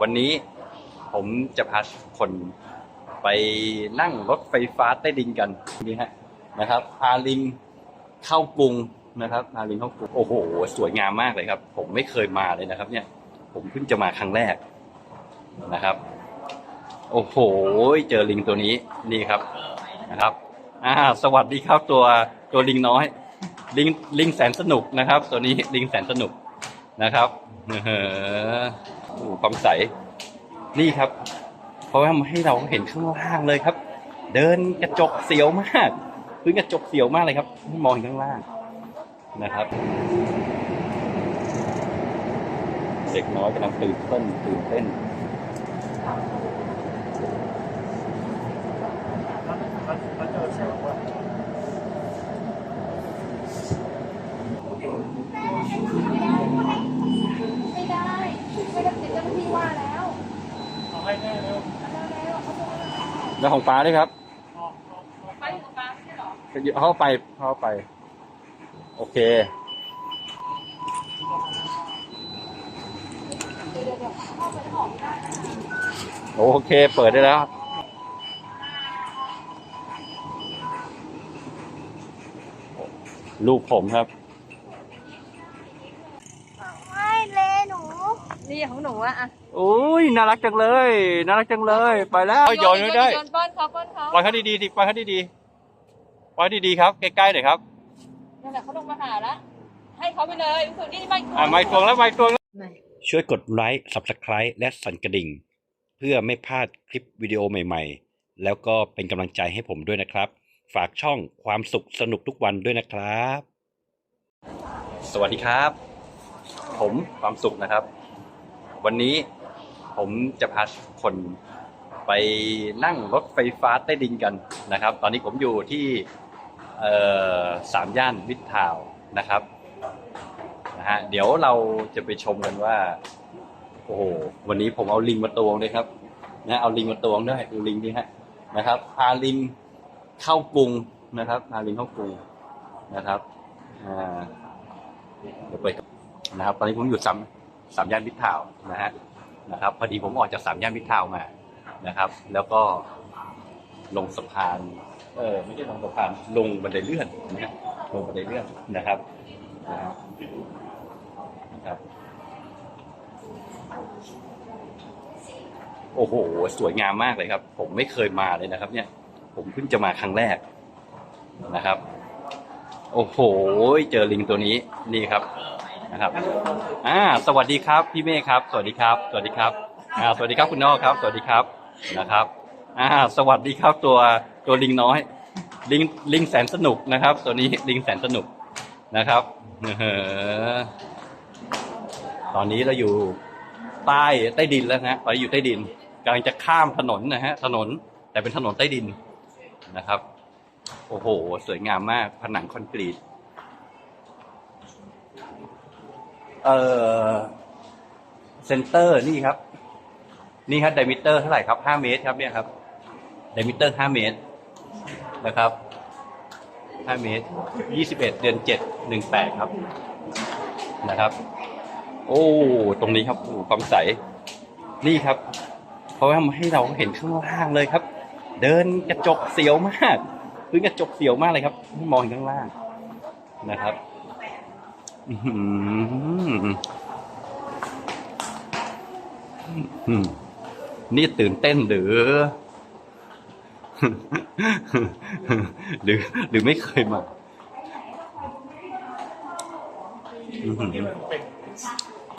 วันนี้ผมจะพาคนไปนั่งรถไฟฟ้าใต้ดินกันนี่ฮะนะครับพาลิงเข้ากรุงนะครับพาลิงเข้ากรุงโอ้โห สวยงามมากเลยครับ ผมไม่เคยมาเลยนะครับ เนี่ย ผมเพิ่งจะมาครั้งแรกนะครับ โอ้โห เจอลิงตัวนี้นี่ครับนะครับอ่าสวัสดีครับตัวตัวลิงน้อย ลิงลิงแสนสนุกนะครับ ตัวนี้ลิงแสนสนุกนะครับ เออโอ้โหความใส นี่ครับเขาทำให้เราเห็นข้างล่างเลยครับ เดินกระจกเสียวมากพื้นกระจกเสียวมากเลยครับมองเห็นข้างล่างนะครับเด็กน้อยกำลังตื่นเต้นตื่นเต้น ไม่ได้ไม่ได้ติดเจ้าหน้าที่ว่าแล้ว เอาให้แน่เร็ว แล้วแล้วเขาบอกว่า แล้วของฟ้าด้วยครับไปกับป้าไม่ใช่เหรอเข้าไปเข้าไป โอเคเดี๋ยวเดี๋ยวเดี๋ยวเข้าไปแล้วออกไม่ได้นะโอเค เปิดได้แล้วลูกผมครับ ไม่เลหนู นี่ของหนูอะอะโอ้ยน่ารักจังเลย น่ารักจังเลย ไปแล้วโยนไม่ได้โยนป้อนเขาป้อนเขาปล่อยเขาดีๆดิปล่อยเขาดีๆปล่อยดีๆครับใกล้ๆหน่อยครับนั่นแหละเขาลงมาหาแล้วให้เขาไปเลยส่วนนี้ไม่อ่าไม้ตวงแล้วไม้ตวงแล้วช่วยกดไลค์ Subscribe และสั่นกระดิ่ง เพื่อไม่พลาดคลิปวิดีโอใหม่ ๆ แล้วก็เป็นกำลังใจให้ผมด้วยนะครับ ฝากช่องความสุขสนุกทุกวันด้วยนะครับ สวัสดีครับ ผมความสุขนะครับ วันนี้ผมจะพาคนไปนั่งรถไฟฟ้าใต้ดินกันนะครับ ตอนนี้ผมอยู่ที่สามย่านมิตรทาวนะครับนะฮะเดี๋ยวเราจะไปชมกันว่า โอ้โหวันนี้ผมเอาลิงมาตวงเลยครับนะเอาลิงมาตวงด้วยดูลิงนี่ฮะนะครับพาลิงเข้ากรุงนะครับพาลิงเข้ากรุงนะครับอ่าเดี๋ยวไปนะครับ ตอนนี้ผมอยู่สาม สามย่านมิตรทาวน์นะฮะนะครับพอดีผมออกจากสามย่านมิตรทาวน์มานะครับ แล้วก็ลงสะพานเออไม่ใช่ลงสะพานลงบันไดเลื่อนนะฮะลงบันไดเลื่อนนะครับนะฮะนะครับโอ้โห สวยงามมากเลยครับ ผมไม่เคยมาเลยนะครับ เนี่ย ผมเพิ่งจะมาครั้งแรกนะครับ โอ้โห เจอลิงตัวนี้นี่ครับ นะครับอ่าสวัสดีครับพี่เมฆครับ สวัสดีครับ สวัสดีครับอ่าสวัสดีครับคุณนอกครับ สวัสดีครับนะครับอ่าสวัสดีครับตัวตัวลิงน้อย ลิงลิงแสนสนุกนะครับ ตัวนี้ลิงแสนสนุกนะครับเออตอนนี้เราอยู่ใต้ใต้ดินแล้วนะฮะตอนนี้อยู่ใต้ดินกำลังจะข้ามถนนนะฮะถนนแต่เป็นถนนใต้ดินนะครับ โอ้โห สวยงามมากผนังคอนกรีต เอ่อเซนเตอร์นี่ครับ นี่ครับไดมิเตอร์เท่าไหร่ครับห้าเมตรครับเนี่ยครับไดมิเตอร์ห้าเมตรนะครับห้าเมตรยี่สิบเอ็ดเดือนเจ็ดหนึ่งแปดครับนะครับ โอ้ตรงนี้ครับโอ้ความใสนี่ครับเขาทำให้เราเห็นข้างล่างเลยครับ เดินกระจกเสียวมากพื้นกระจกเสียวมากเลยครับมองเห็นข้างล่างนะครับ นี่ตื่นเต้นหรือ หรือ หรือไม่เคยมา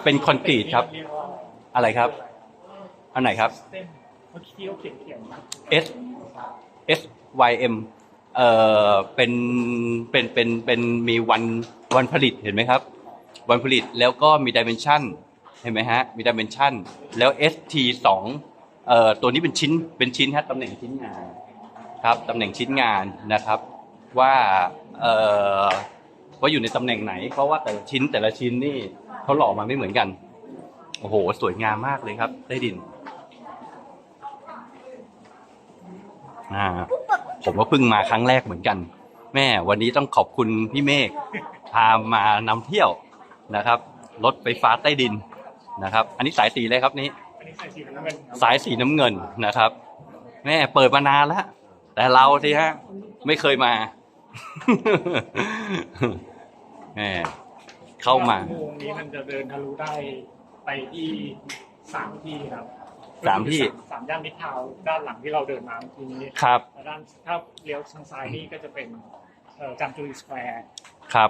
เป็นคอนกรีตครับ อะไรครับ อันไหนครับเส้นเอกี้เขาเขียนเขียนนะ S S Y M เอ่อเป็นเป็นเป็นเป็นมีวันวันผลิตเห็นไหมครับ วันผลิตแล้วก็มีดิเมนชันเห็นไหมฮะมีดิเมนชันแล้ว S T สองเอ่อตัวนี้เป็นชิ้นเป็นชิ้นฮะตำแหน่งชิ้นงานครับตำแหน่งชิ้นงานนะครับว่าเอ่อว่าอยู่ในตำแหน่งไหน เพราะว่าแต่ละชิ้นแต่ละชิ้นนี่เขาหล่อมาไม่เหมือนกันโอ้โห สวยงามมากเลยครับใต้ดิน อ่า ผมก็เพิ่งมาครั้งแรกเหมือนกัน แม่วันนี้ต้องขอบคุณพี่เมฆพามานำเที่ยวนะครับรถไฟฟ้าใต้ดินนะครับ อันนี้สายสีเลยครับนี้เป็นนี้ใส่สีน้ำเงินสายสีน้ำเงินนะครับ แม่เปิดมานานแล้วแต่เราสิฮะไม่เคยมาแม่เข้ามาอุโมงนี้มันจะเดินทะลุได้ไปที่สามที่ครับ สามที่ สามย่านมิตรทาวน์ด้านหลังที่เราเดินมาเมื่อกี้นี้ครับ แล้วด้านถ้าเลี้ยวทางซ้ายนี่ก็จะเป็นเอ่อจามจุรีสแควร์ครับ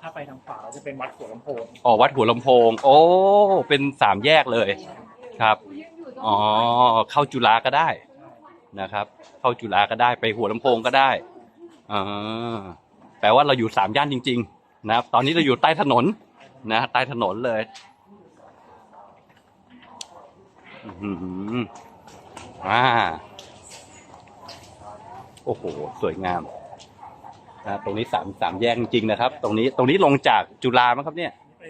ถ้าไปทางขวาจะเป็นวัดหัวลำโพงอ๋อวัดหัวลำโพง โอ้ เป็นสามแยกเลย ครับ อ๋อ เข้าจุฬาก็ได้นะครับ เข้าจุฬาก็ได้ไปหัวลำโพงก็ได้อ่าแปลว่าเราอยู่สามย่านจริง ๆ นะครับ ตอนนี้เราอยู่ใต้ถนนนะ ใต้ถนนเลย อื้อหืออ่า โอ้โห สวยงามนะตรงนี้สามสามแยกจริงๆนะครับ ตรงนี้ตรงนี้ลงจากจุฬามั้งครับ เนี่ยไป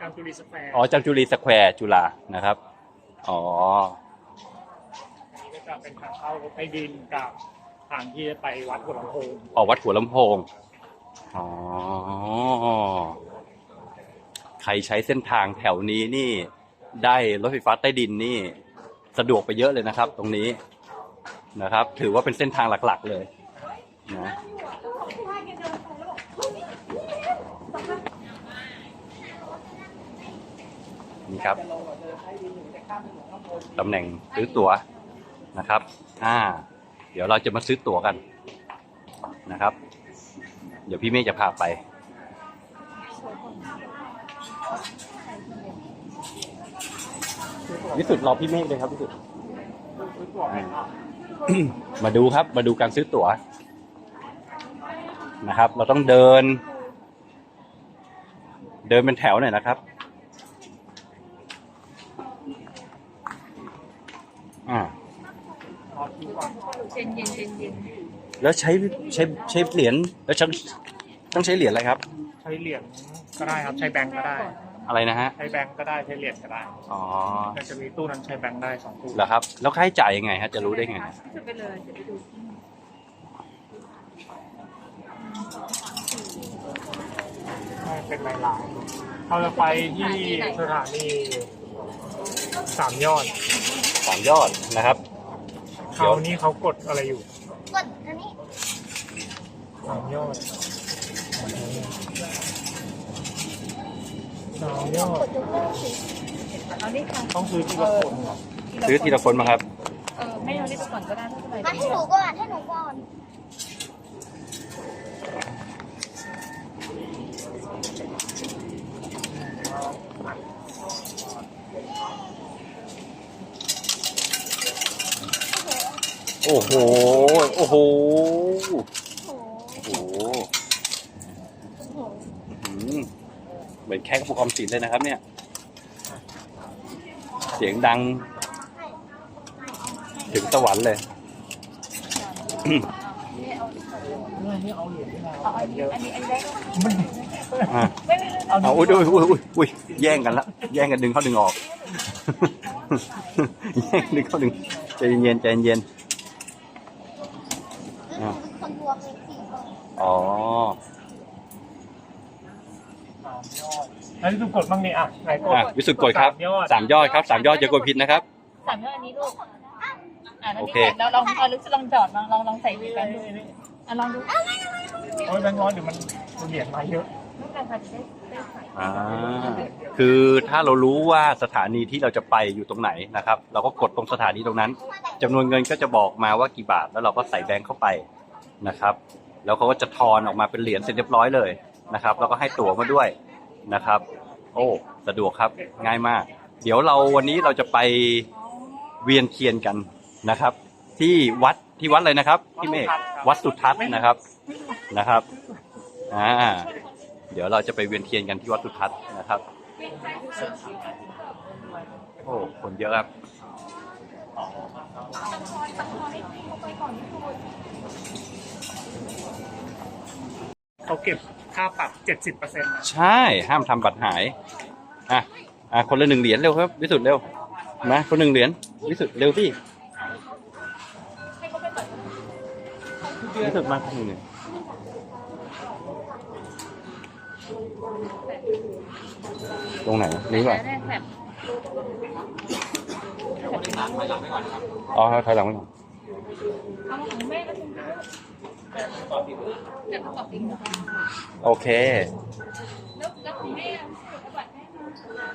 จามจุรีสแควร์อ๋อจามจุรีสแควร์จุฬานะครับ อ๋อนี่ก็จะเป็นทางเข้ารถไฟดินกับทางที่จะไปวัดหัวลำโพงออกวัดหัวลำโพงอ๋อใครใช้เส้นทางแถวนี้นี่ ได้รถไฟฟ้าใต้ดินนี่สะดวกไปเยอะเลยนะครับ ตรงนี้นะครับ ถือว่าเป็นเส้นทางหลักๆเลยนะนี่ครับตำแหน่งซื้อตั๋วนะครับ อ่า เดี๋ยวเราจะมาซื้อตั๋วกันนะครับ เดี๋ยวพี่เมฆจะพาไป วิสุทธ์รอพี่เมฆเลยครับวิสุทธ์มาดูครับ มาดูการซื้อตั๋วนะครับ เราต้องเดิน เดินเป็นแถวหน่อยนะครับอ่าเย็นเย็นเย็นเย็นแล้วใช้ใช้ใช้เหรียญแล้วต้องต้องใช้เหรียญอะไรครับ ใช้เหรียญก็ได้ครับ ใช้แบงก์ก็ได้ อะไรนะฮะ ใช้แบงก์ก็ได้ใช้เหรียญก็ได้อ๋อแต่จะมีตู้นั้นใช้แบงก์ได้สองตู้เหรอครับ แล้วค่าใช้จ่ายยังไงฮะ จะรู้ได้ไงจะไปเลยจะไปดูเป็นลายลายๆเราจะไปที่สถานีสามยอดสามยอดนะครับคราวนี้เขากดอะไรอยู่ กดอันนี้สามยอด สามยอดกดยกเลิกสิเอานี่ค่ะต้องซื้อที่ละคนครับซื้อทีละคนมาครับ เออไม่เอานี่ไปก่อนก็ได้ไม่เป็นไรมาให้หนูก่อนให้หนูก่อนโอ้โห โอ้โห โอ้โห โอ้โห โอ้โห อืม เหมือนแค่กระปุกออมสินเลยนะครับ เนี่ย เสียงดัง ถึงสวรรค์เลย นี่เอาเหรียญที่เราเอาอันนี้อันนี้อันนี้ได้อะเอาเอาอุ้ยอุ้ยอุ้ยอุ้ยอุ้ยแย่งกันละแย่งกันดึงเข้าดึงออก แย่งดึงเข้าดึงใจเย็นใจเย็นแล้วหนูเป็นคนรวมเลยสี่คนอ๋อ สามยอด แล้วที่ถูกกดบ้างนี่อะไหนกดอะวิสุทธ์กดครับสามยอดครับสามยอดอย่ากดผิดนะครับ สามยอดอันนี้ลูกอ่าแล้วโอนี่เคเราลองเอาลึกลองจอดลองลองลองใส่ดูกันดูอะลองดูโอ้ยแบงค์ร้อยเดี๋ยวมันมันเหรียญมาเยอะลูกการค่ะจะได้ได้ใส่อ่าคือถ้าเรารู้ว่าสถานีที่เราจะไปอยู่ตรงไหนนะครับ เราก็กดตรงสถานีตรงนั้นจำนวนเงินก็จะบอกมาว่ากี่บาทแล้วเราก็ใส่แบงค์เข้าไปนะครับ แล้วเขาก็จะทอนออกมาเป็นเหรียญเสร็จเรียบร้อยเลยนะครับ แล้วก็ให้ตั๋วมาด้วย นะครับ โอ้สะดวกครับง่ายมาก เดี๋ยวเราวันนี้เราจะไปเวียนเทียนกันนะครับ ที่วัดที่วัดเลยนะครับพี่เมฆวัดสุทัศน์นะครับนะครับอ่าเดี๋ยวเราจะไปเวียนเทียนกันที่วัดสุทัศน์นะครับโอ้คนเยอะครับ เขาเก็บค่าปรับเจ็ดสิบเปอร์เซ็นต์ใช่ ห้ามทำบัตรหาย อะ อะ คนละหนึ่งเหรียญเร็วครับ วิสุทธ์เร็ว มาคนหนึ่งเหรียญ วิสุทธ์เร็วพี่วิสุทธ์มาคนหนึ่งเหรียญตรงไหน นี่ป่ะแรกแบบอ๋อถอยหลังไว้ก่อน เอาของแม่ก็ถึงรู้ แต่ประกอบสิ่งนะคะโอเค แล้วแล้วของแม่ประวัติแม่มา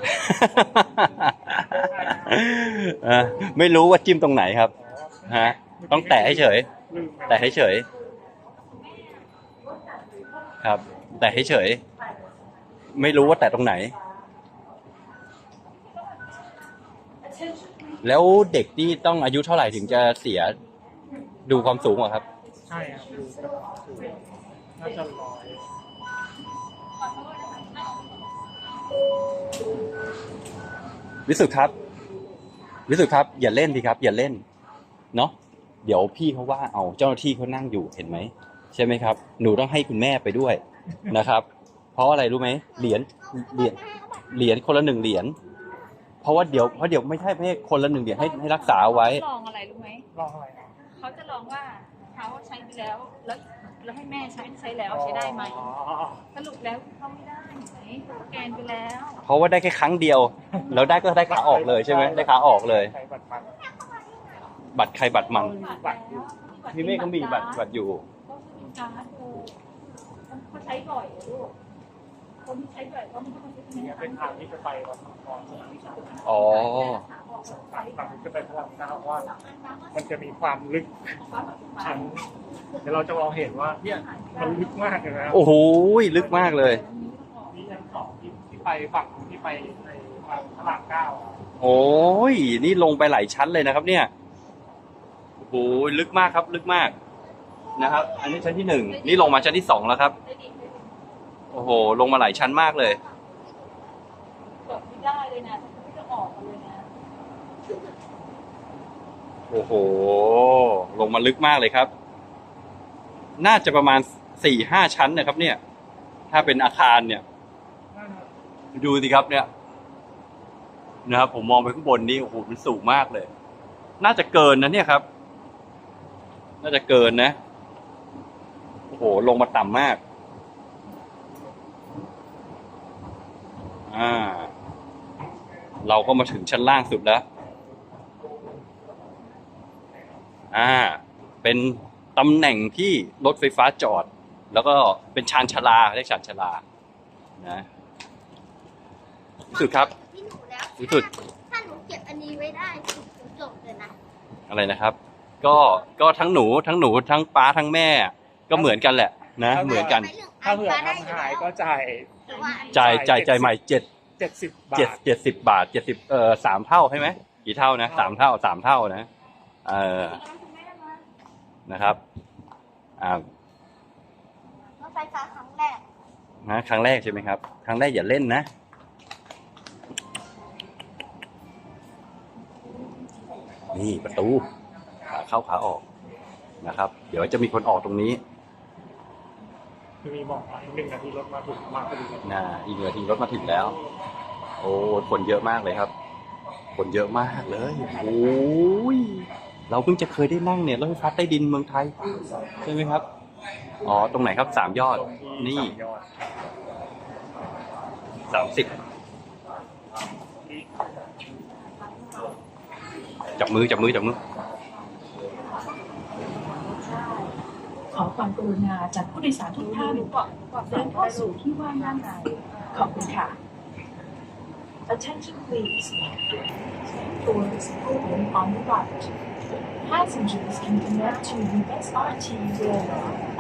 อ่อไม่รู้ว่าจิ้มตรงไหนครับฮะต้องแตะให้เฉย แต่ให้เฉย ครับ แต่ให้เฉย ไม่รู้ว่าแต่ตรงไหน แล้วเด็กนี่ต้องอายุเท่าไหร่ถึงจะเสียดูความสูงเหรอครับ ใช่ครับลืมไปน่าจะร้อยวิสุทธ์ครับ วิสุทธ์ครับ อย่าเล่นดีครับ อย่าเล่น เนาะเดี๋ยวพี่เขาว่าเอาเจ้าหน้าที่เขานั่งอยู่เห็นไหมใช่ไหมครับ หนูต้องให้คุณแม่ไปด้วยนะครับ เพราะอะไรรู้ไหมเหรียญเหรียญเหรียญคนละหนึ่งเหรียญเพราะว่าเดี๋ยวเพราะเดี๋ยวไม่ใช่ไม่ใช่คนละหนึ่งเหรียญให้ให้รักษาเอาไว้ลองอะไรรู้ไหมลองอะไรนะเขาจะลองว่า เขาใช้ไปแล้ว แล้วแล้วให้แม่ใช้ใช้แล้วใช้ได้ไหมอ๋อสรุปแล้วเขาไม่ได้ไหมสแกนไปแล้วเพราะว่าได้แค่ครั้งเดียว แล้วได้ก็ได้ขาออกเลยใช่ไหมได้ขาออกเลย ใช้บัตรมันบัตรใครบัตรมันบัตรแล้วพี่เมฆก็มีบัตรบัตรอยู่ก็มีการ์ดดูเขาใช้บ่อยอะลูก คนที่ใช้บ่อยก็ไม่ต้องมาซื้อเนี่ยเป็นทางที่จะไปวัดสังกรอ๋อทางฝั่งที่จะไปพระรามเก้าว่า มันจะมีความลึกชั้นเดี๋ยวเราจะมองเห็นว่าเนี่ยมันลึกมากเลยนะโอ้โหลึกมากเลยมีชั้นสองที่ที่ไปฝั่งที่ไปในพระรามเก้าอะโอ้ยนี่ลงไปหลายชั้นเลยนะครับ เนี่ยโอ้โหลึกมากครับ ลึกมากนะครับ อันนี้ชั้นที่หนึ่งนี่ลงมาชั้นที่สองแล้วครับ ได้ดีได้ดี โอ้โห ลงมาหลายชั้นมากเลยกดไม่ได้เลยนะไม่ต้องออกมาเลยนะโอ้โห ลงมาลึกมากเลยครับ น่าจะประมาณสี่ห้าชั้นนะครับ เนี่ย ถ้าเป็นอาคารเนี่ย ดูสิครับเนี่ยนะครับผมมองไปข้างบนนี่โอ้โหมันสูงมากเลย น่าจะเกินนะเนี่ยครับ น่าจะเกินนะ โอ้โห ลงมาต่ำมาก อ่า เราก็มาถึงชั้นล่างสุดแล้ว อ่า เป็นตำแหน่งที่รถไฟฟ้าจอด แล้วก็เป็นชานชาลาเรียกชานชาลา นะสุดครับ พี่หนูแล้วที่สุดถ้าหนูเก็บอันนี้ไว้ได้หนูจบเลยนะ อะไรนะครับ ก็ก็ทั้งหนูทั้งหนูทั้งป้าทั้งแม่ ก็เหมือนกันแหละ นะ เหมือนกัน ถ้าเผื่อทำหายก็จ่ายแต่ว่า จ่ายจ่ายจ่ายใหม่เจ็ดเจ็ดสิบบาเจ็ดท เจ็ดสิบบาทเจ็ดสิบเอ่อสามเท่าใช่ไหมกี่เท่านะสามเท่าสามเท่านะเออนะครับอ่า รถไฟฟ้าครั้งแรกนะครั้งแรกใช่ไหมครับ ครั้งแรกอย่าเล่นนะ นี่ประตูขาเข้าขาออกนะครับ เดี๋ยวจะมีคนออกตรงนี้ คือมีบอกว่าหนึ่งนาทีรถมาถึงมาพอดีนะอีกหนึ่งนาทีรถมาถึงแล้ว โอ้คนเยอะมากเลยครับ คนเยอะมากเลยโอ้ยเราเพิ่งจะเคยได้นั่งเนี่ยรถไฟฟ้าใต้ดินเมืองไทยใช่ไหมครับอ๋อตรงไหนครับสามยอดนี่สามสิบจับมือจับมือจับมือ ขอความกรุณาจากผู้โดยสารทุกท่านเดินเข้าสู่ที่ว่างด้านในขอบคุณค่ะ Attention please Doors open on the right Passengers can connect to the SRT rail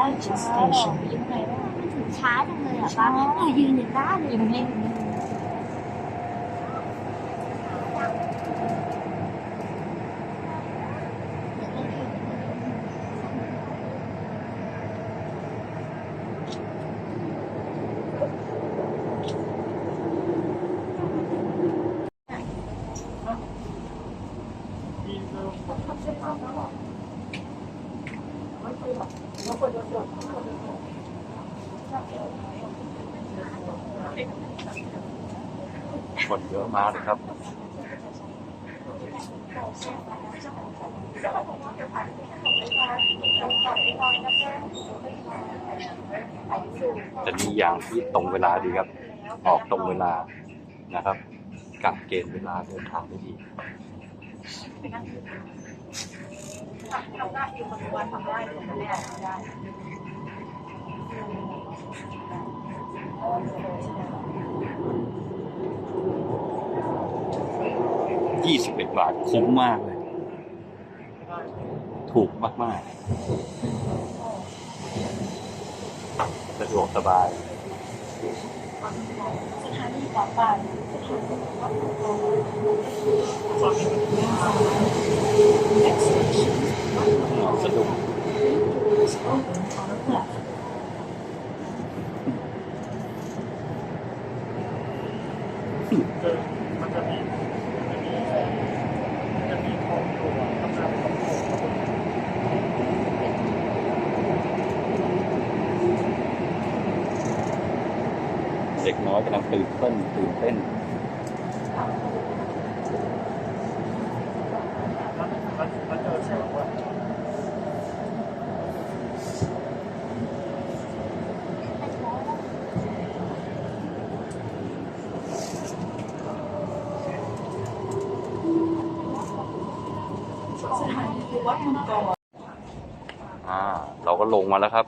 at this station ยังไงวะมันถึงช้าจังเลยอะป้าหนูยืนอยู่ด้านอยู่นี่ คนเยอะมากเลยครับจะมีอย่างที่ตรงเวลาดีครับ ออกตรงเวลานะครับกะเกณฑ์เวลาเดินทางได้ดี ไปนั่งเราได้อยู่ปัจจุบันทำได้ทำไม่ได้ได้ยี่สิบเอ็ดบาทคุ้มมากเลย ถูกมากๆสะดวกสบาย สถานีต่อไปสถานีวัดโพธิ์ Next station วัดโพธิ์สะดวก is open on the left คือมันจะมีมันจะมีมันจะมีของตัวทำงานของผม เด็กน้อยกำลังตื่นเต้นตื่นเต้น แล้วแล้วเจอเสียงว่า สถานีวัดมังกร อ่า เราก็ลงมาแล้วครับ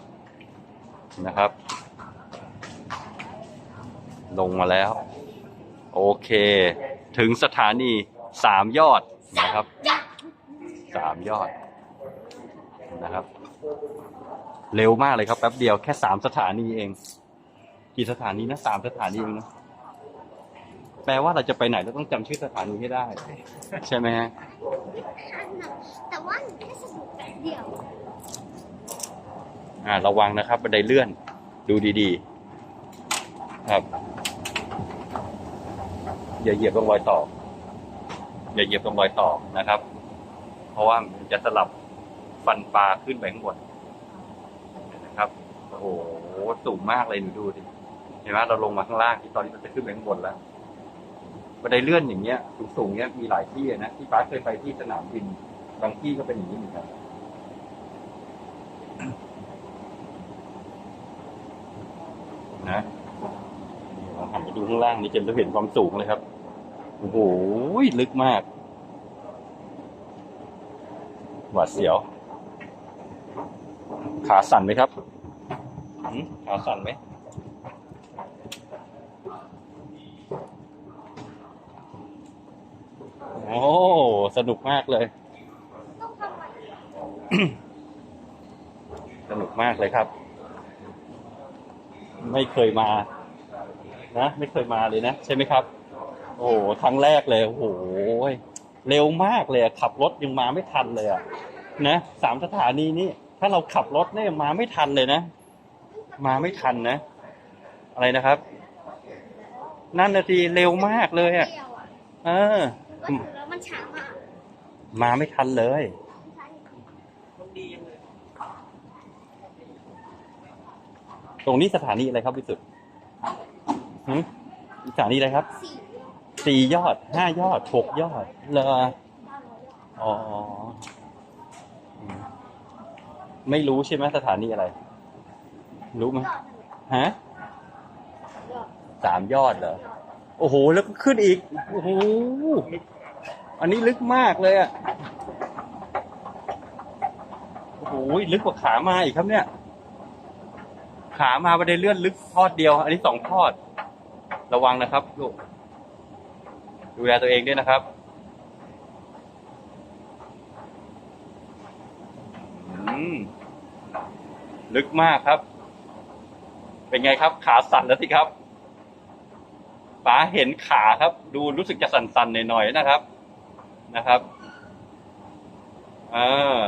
นะครับ ลงมาแล้ว โอเค ถึงสถานีสามยอดนะครับสามยอดนะครับ เร็วมากเลยครับแป๊บเดียวแค่สามสถานีเอง กี่สถานีนะสามสถานีเองนะ แปลว่าเราจะไปไหนเราต้องจำชื่อสถานีให้ได้ ใช่ไหมฮะแต่ว่าหนูแค่สนุกแบบเดียวอ่าระวังนะครับบันไดเลื่อนดูดีๆ ครับ อย่าเหยียบตรงรอยต่อ อย่าเหยียบตรงรอยต่อนะครับ เพราะว่ามันจะสลับฟันปลาขึ้นไปข้างบนนะครับโอ้โหสูงมากเลยหนูดูดิเห็นไหมเราลงมาข้างล่างที่ตอนนี้มันจะขึ้นไปข้างบนแล้ว บันไดเลื่อนอย่างเงี้ยสูงๆเงี้ยมีหลายที่นะที่ป้าเคยไปที่สนามบินบางที่ก็เป็นอย่างนี้เหมือนกันนะลองหันไปดูข้างล่างนี่จะเห็นความสูงเลยครับโอ้โหลึกมาก หวาดเสียว ขาสั่นไหมครับขาสั่นไหม โอ้สนุกมากเลย สนุกมากเลยครับ ไม่เคยมา นะไม่เคยมาเลยนะ ใช่ไหมครับ โอ้ครั้งแรกเลยโอ้โหเร็วมากเลยขับรถยังมาไม่ทันเลยอะนะสามสถานีนี้ถ้าเราขับรถเนี่ยมาไม่ทันเลยนะมาไม่ทันนะ อะไรนะครับ นั่นนาทีเร็วมากเลยอะเดียวอะ เออ ว่าถึงแล้วมันช้ามากมาไม่ทันเลย ตรงนี้สถานีอะไรครับพิสุทธิ์หึสถานีอะไรครับ สี่สี่ยอด ห้ายอด หกยอดเลออ๋อ ไม่รู้ใช่ไหมสถานีอะไร รู้ไหมฮะสามยอดเหรอ โอ้โห แล้วก็ขึ้นอีก โอ้โห อันนี้ลึกมากเลยอะ โอ้โห ลึกกว่าขามาอีกครับเนี่ย ขามาบันไดเลื่อนลึกทอดเดียว อันนี้สองทอด ระวังนะครับลูกดูแลตัวเองด้วยนะครับอืมลึกมากครับ เป็นไงครับ ขาสั่นแล้วสิครับป๋าเห็นขาครับ ดูรู้สึกจะสั่นๆหน่อยๆนะครับ นะครับเออ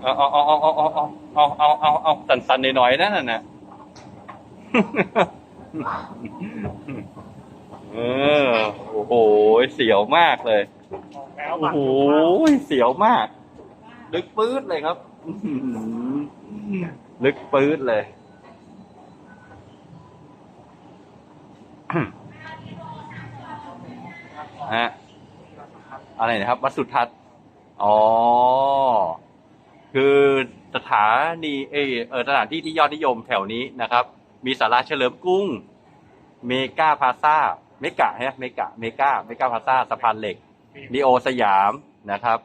เอาเอาเอาเอาเอาเอาเอาเอาเอาเอาสั่นหน่อยๆนั่นน่ะเออโอ้โหเสียวมากเลยโอ้โหเสียวมาก ลึกปื๊ดเลยครับ ลึกปื๊ดเลย ฮะ อะไรนะครับ วัดสุทัศน์ อ๋อ คือสถานีเอเออสถานที่ที่ยอดนิยมแถวนี้นะครับ มีสาราเฉลิมกุ้ง เมกาพาซาเมกะฮะเมกะเมกาเมกาพาซาสะพานเหล็กดีโอสยามนะครับ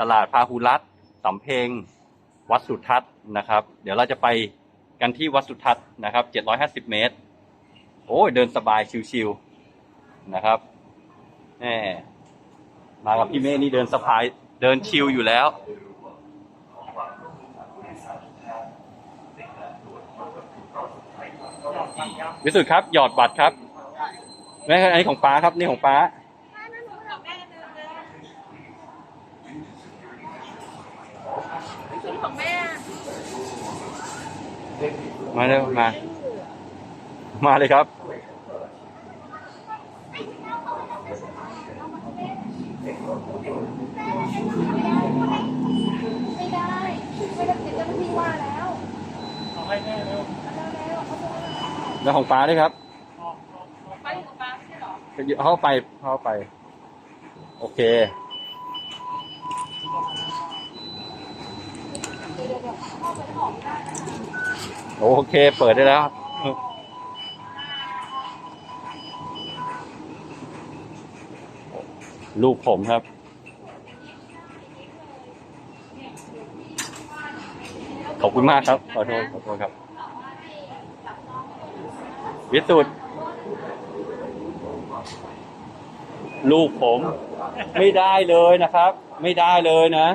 ตลาดพาหุรัตสำเพ็งวัดสุทัศน์นะครับ เดี๋ยวเราจะไปกันที่วัดสุทัศน์นะครับ 750 เมตร โอ้ยเดินสบายชิวๆนะครับ แหมมากับพี่เมฆนี่เดินสบาย เดินชิวอยู่แล้ว วิสุทธ์ครับ หยอดบัตรครับแม่อันนี้ของป้าครับ นี่ของป้าของแม่มาเร็วมา มาเลยครับ เอาให้แม่เร็วแล้วของป้าด้วยครับไปอยู่กับป้าไม่ใช่หรอเข้าไปเข้าไป โอเค โอเค เปิดได้แล้ว ลูกผมครับ ขอบคุณมากครับ ขอโทษขอโทษครับ วิสุทธ์ลูกผม ไม่ได้เลยนะครับ ไม่ได้เลยนะ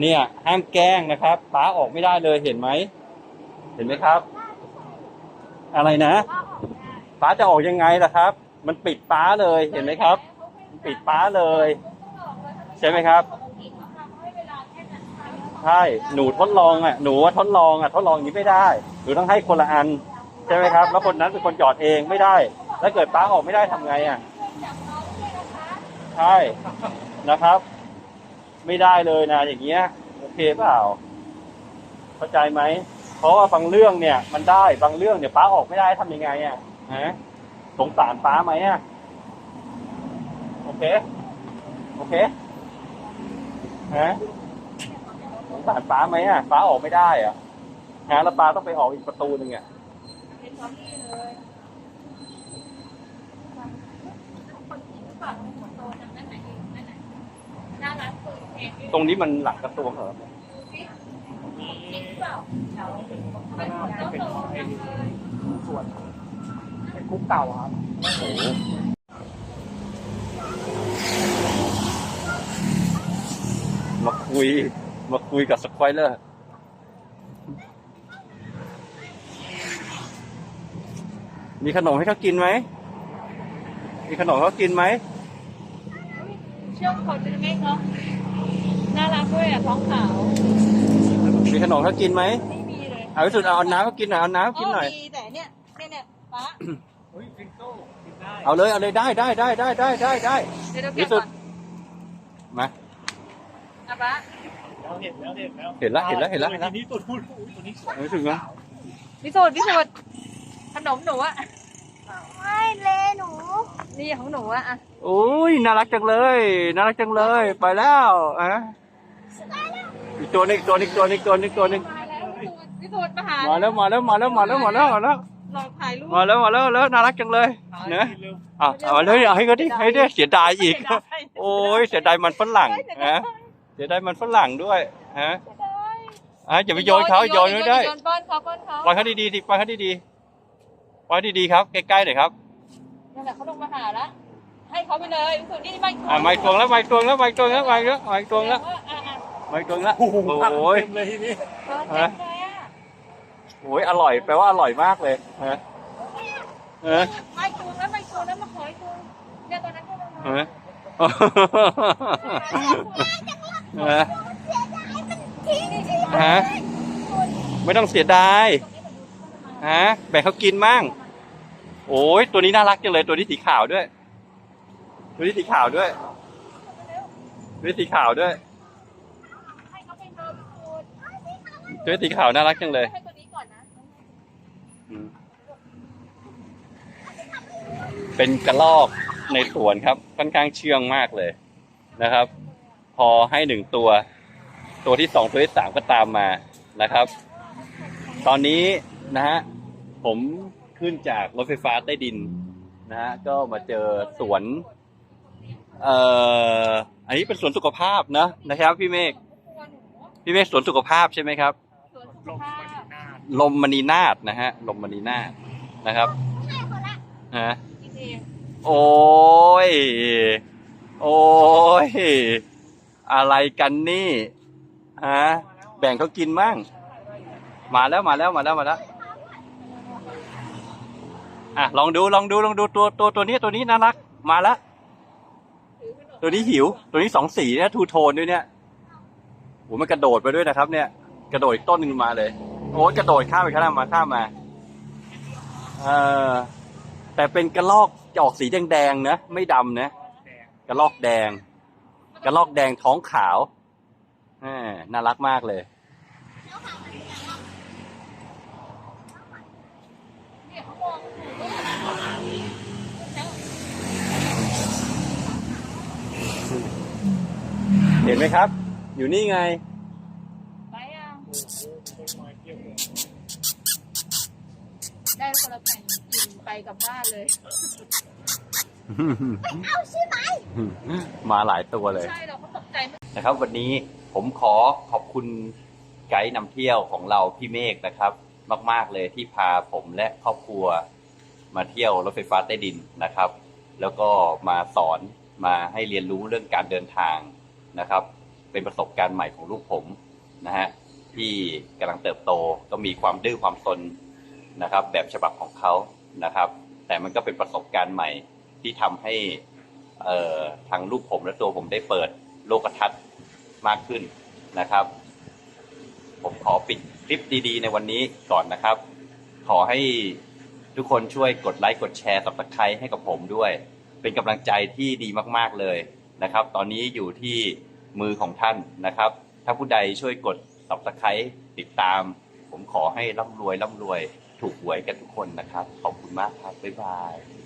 เนี่ยห้ามแกล้งนะครับป้าออกไม่ได้เลยเห็นไหม เห็นไหมครับ อะไรนะป้าจะออกยังไงล่ะครับ มันปิดป้าเลยเห็นไหมครับ ปิดป้าเลย ใช่ไหมครับ ใช่หนูทดลองอะหนูว่าทดลองอะทดลองอย่างนี้ไม่ได้หนูต้องให้คนละอันใช่ไหมครับ แล้วคนนั้นเป็นคนจอดเองไม่ได้แล้วเกิดป้าออกไม่ได้ทำไงอะใช่นะครับ ไม่ได้เลยนะอย่างเงี้ยโอเคเปล่าเข้าใจไหมเพราะว่าบางเรื่องเนี่ย มันได้บางเรื่องเนี่ยป้าออกไม่ได้ทำยังไงอะฮะสงสารป้าไหมอะโอเค โอเคฮะ สงสารป้าไหมอะป้าออกไม่ได้อะฮะแล้วป้าต้องไปออกอีกประตูหนึ่งอะเป็นความนี่เลยคนกินหรือเปล่าหัวโตจำได้ไหนนั่นไหนหน้าร้านปืนเพลงตรงนี้มันหลังกระทรวงเหรอกินหรือเปล่าเป็นหัวโตโตจังเลยส่วนเป็นคุกเก่าครับโอ้โหมาคุย มาคุยกับสควอเลอร์มีขนมให้เขากินไหม มีขนมให้เขากินไหม เชื่อมคนเป็นเมฆเนาะน่ารักด้วยอะท้องขาว มีขนมให้เขากินไหม ไม่มีเลยเอาที่สุดเอาน้ำเขากินหน่อยเอาน้ำเขากินหน่อย มีแต่เนี่ยเนี่ยเนี่ยป้าเฮ้ยฟิงโก้กินได้เอาเลย เอาเลยได้ได้ได้ได้ได้ได้ได้เดี๋ยวเราที่เก็บสุก่ดอนมา อะป้าแล้ว เห็นแล้วเห็นแล้วเห็นแล้วเห็นแล้วเห็นแล้วเห็นแล้วทีนี้ตัวพูดอุ๊ยตัวนี้สวยรู้สึกไหมพิสูจน์พิสูจน์ขนมหนูอะไม่เลหนู นี่ของหนูอะอะโอ้ยน่ารักจังเลยน่ารักจังเลยไปแล้วอะอีกตัวหนึงอีกตัวหนึงอีกตัวหนึงอีกตัวหนึงอีกตัวหนึงมาแล้วพิสูจน์พิสูจน์มาหามาแล้วมาแล้วมาแล้วมาแล้วมาแล้วมาแล้วหลอกถ่ายรูปมาแล้วมาแล้วแล้วน่ารักจังเลยเนอะอะเอาเลยเอาให้เขาดิให้ดิเสียดายอีก โอ้ยเสียดายมันฝรั่งนะ เสียดายมันฝรั่งด้วยฮะอะอย่าไปโยนเขาโยนไม่ได้โยนป้อนเขาป้อนเขาปล่อยเขาดีๆดิปล่อยเขาดีๆปล่อยดีๆครับใกล้ๆหน่อยครับนั่นแหละเขาลงมาหาแล้วให้เขาไปเลยพิสูจน์นี่ไม่อะไม่ตวงแล้วไม่ตวงแล้วไม่ตวงแล้วไม่แล้วไม่ตวงแล้วอะอะไม่ตวงแล้วโอ้โหโอ้ยเต็มเลยทีนี้เออเจ๋งเลยอะโอ้ยอร่อยแปลว่าอร่อยมากเลยฮะเออไม่จูงแล้วไม่จูงแล้วมาขอให้จูงเนี่ยตอนนั้นก็ลงมา เออเออฮะไม่ต้องเสียดายฮะแบ่งเขากินมั่งโอ้ยตัวนี้น่ารักจังเลยตัวนี้สีขาวด้วย ตัวนี้สีขาวด้วยตัวนี้สีขาวด้วยให้เขาไปเจอพิสูจน์ตัวนี้สีขาวน่ารักจังเลยให้ตัวนี้ก่อนนะอืมเป็นกระลอกในสวนครับค่อนข้างเชื่องมากเลยนะครับพ อให้หนึ่งตัว ตัวที่สองตัวที่สามก็ตามมานะครับ ตอนนี้นะฮะผมขึ้นจากรถไฟฟ้าใต้ดินนะฮะก็มาเจอสวนเอ่ออันนี้เป็นสวนสุขภาพนะนะครับพี่เมฆพี่เมฆสวนสุขภาพใช่ไหมครับส่วนลสุมภามันพหน้าลมมณีนาฏนะฮะลมมณีนาฏนะครับฮะจริงโอ้ย โอ้ย อะไรกันนี่ฮะแบ่งเขากินมั่งมาแล้วมาแล้วมาแล้วมาแล้วอะลองดูลองดูลองดูตัวตัวตัวนี้ตัวนี้น่ารัก มาแล้วตัวนี้หิว ตัวนี้สองสีเนี่ยทูโทนด้วยเนี่ยโอ้มันกระโดดไปด้วยนะครับ เนี่ย กระโดดต้นหนึ่งมาเลยโอ้กระโดดข้ามไปข้ามมาข้ามมาเออแต่เป็นกระลอกจะออกสีแดงๆนะไม่ดำนะกระลอกแดง กระลอกแดงท้องขาวน่ารักมากเลยเห็นไหมครับ อยู่นี่ไง ไปอะโอ้โหต้นได้คนละแผ่นกินไปกับบ้านเลย มาหลายตัวเลย ใช่เราก็ตกใจไม่นะครับ วันนี้ผมขอขอบคุณไกด์นำเที่ยวของเราพี่เมฆนะครับ มาก ๆเลยที่พาผมและครอบครัว มาเที่ยวรถไฟฟ้าใต้ดินนะครับ แล้วก็มาสอนมาให้เรียนรู้เรื่องการเดินทางนะครับ เป็นประสบการณ์ใหม่ของลูกผมนะฮะที่กำลังเติบโตก็มีความดื้อความซนนะครับ แบบฉบับของเขานะครับ แต่มันก็เป็นประสบการณ์ใหม่ ที่ทำให้เออทางลูกผมและตัวผมได้เปิดโลกทัศน์มากขึ้นนะครับ ผมขอปิดคลิปดีๆ ในวันนี้ก่อนนะครับ ขอให้ทุกคนช่วยกดไลค์กดแชร์สับสไครให้กับผมด้วย เป็นกำลังใจที่ดีมากๆเลยนะครับ ตอนนี้อยู่ที่มือของท่านนะครับ ถ้าผู้ใดช่วยกด subscribe ติดตาม ผมขอให้ร่ำรวยร่ำรวย ถูกหวยกันทุกคนนะครับ ขอบคุณมากครับ บ๊ายบาย